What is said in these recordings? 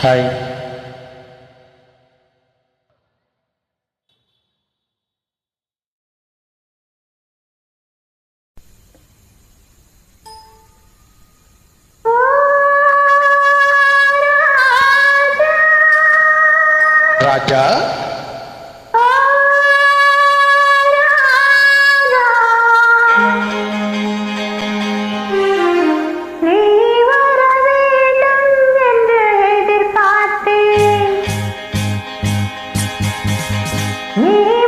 Hai. Raja. Uhum.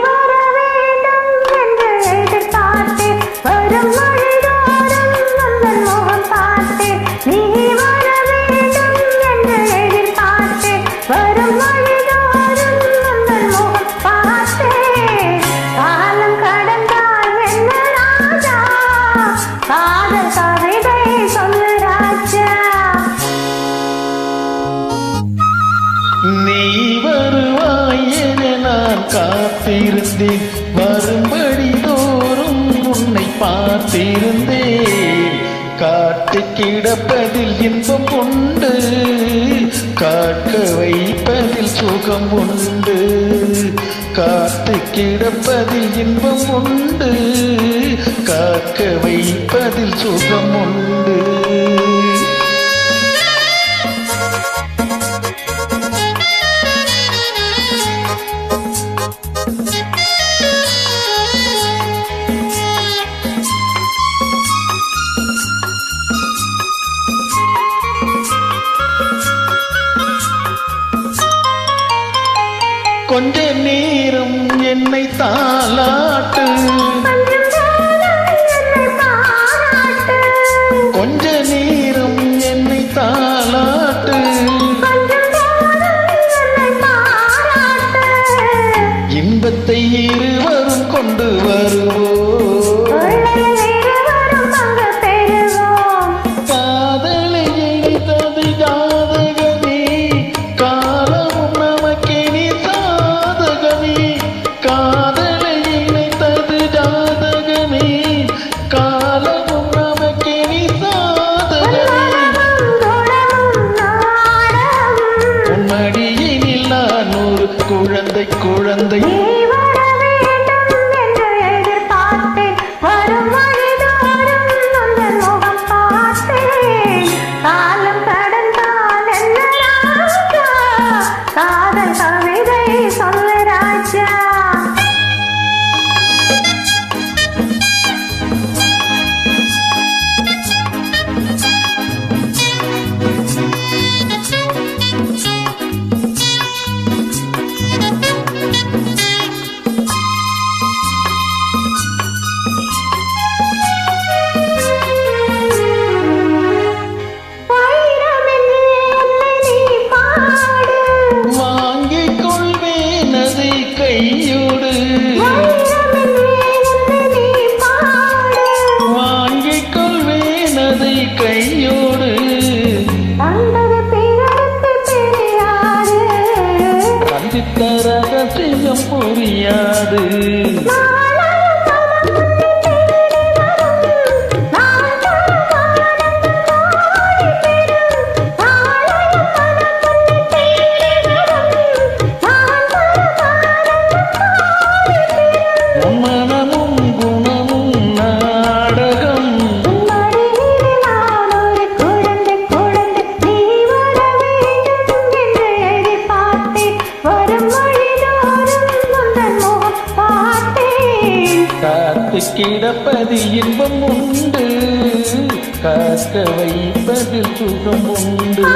காத்திருந்தேன். வரும்படி தோறும் உன்னை பார்த்திருந்தேன். காட்டு கிடப்பதில் இன்பம் உண்டு. காக்க வைப்பதில் சுகம் உண்டு. காத்து கிடப்பதில் இன்பம் உண்டு. காக்க வைப்பதில் சுகம் உண்டு. கொஞ்ச நேரம் என்னை தாளாட்டு. மனது உயிர் கிடப்பது இன்பம் உண்டு. காக்க வைப்பதில் சுகம் உண்டு.